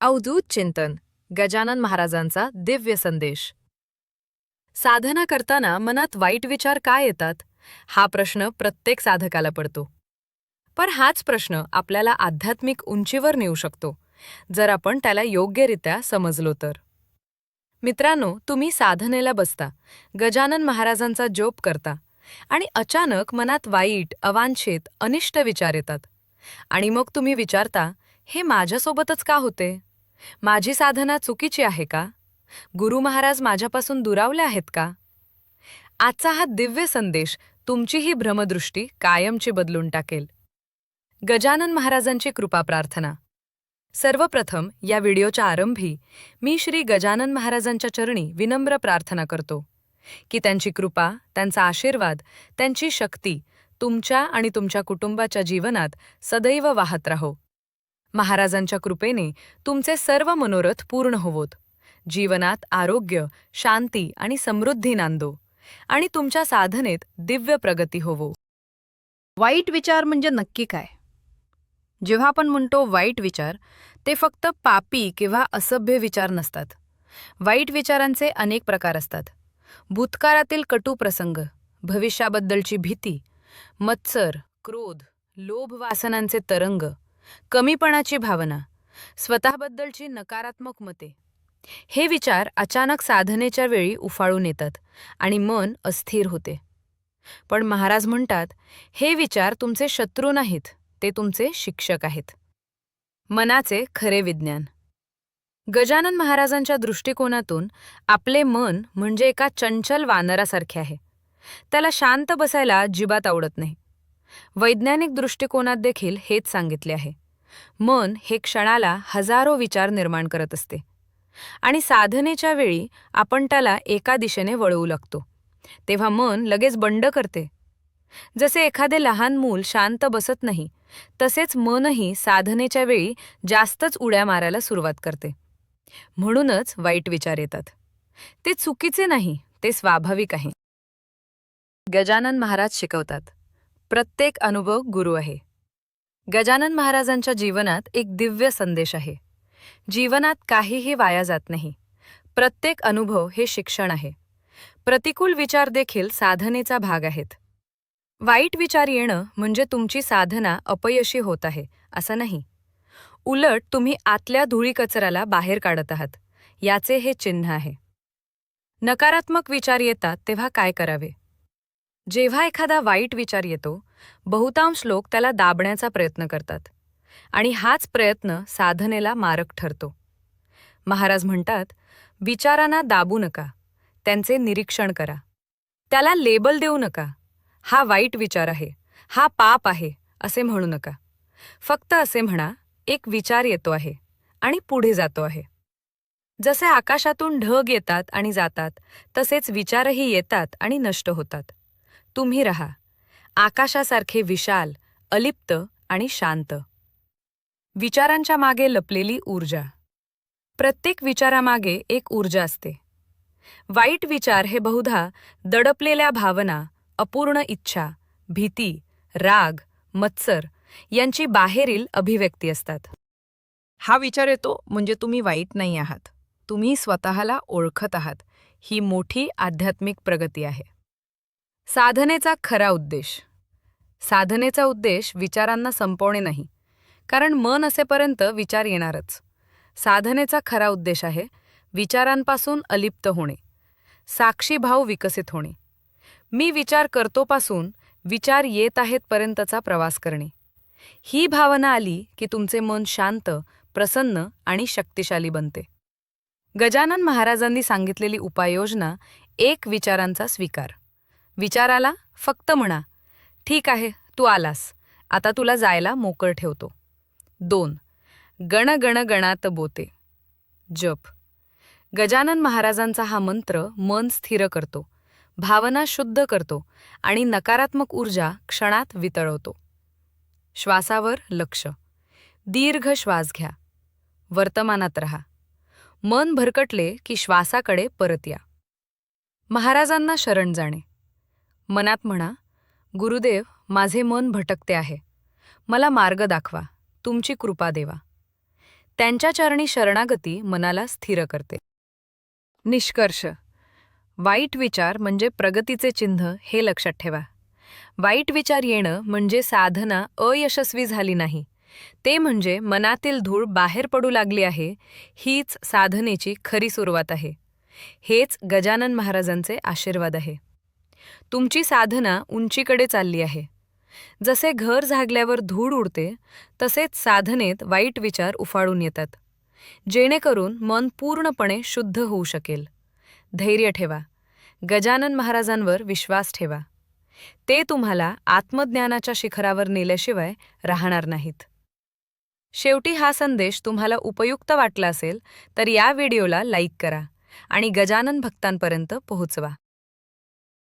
अवधूत चिंतन गजानन महाराजांचा दिव्य संदेश. साधना करताना मनात वाईट विचार काय येतात? हा प्रश्न प्रत्येक साधकाला पडतो. पण हाच प्रश्न आपल्याला आध्यात्मिक उंचीवर नेऊ शकतो जर आपण त्याला योग्यरित्या समजलो तर. मित्रांनो तुम्ही साधनेला बसता गजानन महाराजांचा जोप करता आणि अचानक मनात वाईट अवांछित अनिष्ट विचार येतात. आणि मग तुम्ही विचारता हे माझ्यासोबतच का होते? माझी साधना चुकीची आहे का? गुरु महाराज माझ्यापासून दुरावले आहेत का? आजचा हा दिव्य संदेश तुमची ही भ्रमदृष्टी कायमची बदलून टाकेल. गजानन महाराजांची कृपा प्रार्थना. सर्वप्रथम या व्हिडिओच्या आरंभी मी श्री गजानन महाराजांच्या चरणी विनम्र प्रार्थना करतो की त्यांची कृपा त्यांचा आशीर्वाद त्यांची शक्ती तुमच्या आणि तुमच्या कुटुंबाच्या जीवनात सदैव वाहत राहो. महाराजांच्या कृपेने तुमचे सर्व मनोरथ पूर्ण होवोत. जीवनात आरोग्य शांती आणि समृद्धी नांदो आणि तुमच्या साधनेत दिव्य प्रगती होवो. वाईट विचार म्हणजे नक्की काय? जेव्हा आपण म्हणतो वाईट विचार ते फक्त पापी किंवा असभ्य विचार नसतात. वाईट विचारांचे अनेक प्रकार असतात. भूतकाळातील कटू प्रसंग भविष्याबद्दलची भीती मत्सर क्रोध लोभ वासनांचे तरंग कमीपणाची भावना स्वतःबद्दलची नकारात्मक मते. हे विचार अचानक साधनेच्या वेळी उफाळून येतात आणि मन अस्थिर होते. पण महाराज म्हणतात हे विचार तुमचे शत्रू नाहीत ते तुमचे शिक्षक आहेत. मनाचे खरे विज्ञान. गजानन महाराजांच्या दृष्टिकोनातून आपले मन म्हणजे एका चंचल वानरासारखे आहे. त्याला शांत बसायला अजिबात आवडत नाही. वैज्ञानिक दृष्टिकोनात देखील हेच सांगितले आहे. मन हे क्षणाला हजारो विचार निर्माण करत असते. आणि साधनेच्या वेळी आपण त्याला एका दिशेने वळवू लागतो. तेव्हा मन लगेच बंड करते. जसे एखादे लहान मूल शांत बसत नाही तसेच मनही साधनेच्या वेळी जास्तच उड्या मारायला सुरुवात करते. म्हणूनच वाईट विचार येतात. ते चुकीचे नाही ते स्वाभाविक आहे. गजानन महाराज शिकवतात. प्रत्येक अनुभव गुरु आहे. गजानन महाराजांच्या जीवनात एक दिव्य संदेश आहे. जीवनात काहीही वाया जात नाही. प्रत्येक अनुभव हे शिक्षण आहे. प्रतिकूल विचार देखील साधनेचा भाग आहेत. वाईट विचार येणं म्हणजे तुमची साधना अपयशी होत आहे असं नाही. उलट तुम्ही आतल्या धुळी कचऱ्याला बाहेर काढत आहात. याचे हे चिन्ह आहे. नकारात्मक विचार येतात तेव्हा काय करावे? जेव्हा एखादा वाईट विचार येतो बहुतांश लोक त्याला दाबण्याचा प्रयत्न करतात आणि हाच प्रयत्न साधनेला मारक ठरतो. महाराज म्हणतात विचारांना दाबू नका त्यांचे निरीक्षण करा. त्याला लेबल देऊ नका. हा वाईट विचार आहे हा पाप आहे असे म्हणू नका. फक्त असे म्हणा एक विचार येतो आहे आणि पुढे जातो आहे. जसे आकाशातून ढग येतात आणि जातात तसेच विचारही येतात आणि नष्ट होतात. तुम्ही रहा. आकाशासारखे विशाल अलिप्त आणि शांत. विचारांच्या मागे लपलेली ऊर्जा. प्रत्येक विचारामागे एक ऊर्जा असते. वाईट विचार हे बहुधा दडपलेल्या भावना अपूर्ण इच्छा भीती राग मत्सर यांची बाहेरील अभिव्यक्ती असतात. हा विचार येतो म्हणजे तुम्ही वाईट नाही आहात. तुम्ही स्वतःला ओळखत आहात. ही मोठी आध्यात्मिक प्रगती आहे. साधनेचा खरा उद्देश. साधनेचा उद्देश विचारांना संपवणे नाही कारण मन असेपर्यंत विचार येणारच. साधनेचा खरा उद्देश आहे विचारांपासून अलिप्त होणे साक्षी भाव विकसित होणे. मी विचार करतोपासून विचार येत आहेतपर्यंतचा प्रवास करणे. ही भावना आली की तुमचे मन शांत प्रसन्न आणि शक्तिशाली बनते. गजानन महाराजांनी सांगितलेली उपाययोजना एक विचारांचा स्वीकार. विचाराला फक्त म्हणा ठीक आहे तू आलास. आता तुला जायला मोकळ ठेवतो. दोन गण गण गणात बोते. जप. गजानन महाराजांचा हा मंत्र मन स्थिर करतो भावना शुद्ध करतो आणि नकारात्मक ऊर्जा क्षणात वितळवतो. श्वासावर लक्ष. दीर्घ श्वास घ्या. वर्तमानात रहा. मन भरकटले की श्वासाकडे परत या. महाराजांना शरण जाणे. मनात म्हणा गुरुदेव माझे मन भटकते आहे. मला मार्ग दाखवा. तुमची कृपा देवा. त्यांच्या चरणी शरणागती मनाला स्थिर करते. निष्कर्ष. वाईट विचार म्हणजे प्रगतीचे चिन्ह हे लक्षात ठेवा. वाईट विचार येणं म्हणजे साधना अयशस्वी झाली नाही. ते म्हणजे मनातील धूळ बाहेर पडू लागली आहे हीच साधनेची खरी सुरुवात आहे. हेच गजानन महाराजांचे आशीर्वाद आहे. तुमची साधना उंचीकडे चालली आहे. जसे घर झागल्यावर धूळ उडते तसेच साधनेत वाईट विचार उफाळून येतात. जेणेकरून मन पूर्णपणे शुद्ध होऊ शकेल. धैर्य ठेवा. गजानन महाराजांवर विश्वास ठेवा. ते तुम्हाला आत्मज्ञानाच्या शिखरावर नेल्याशिवाय राहणार नाहीत. शेवटी हा संदेश तुम्हाला उपयुक्त वाटला असेल तर या व्हिडिओला लाईक करा आणि गजानन भक्तांपर्यंत पोहोचवा.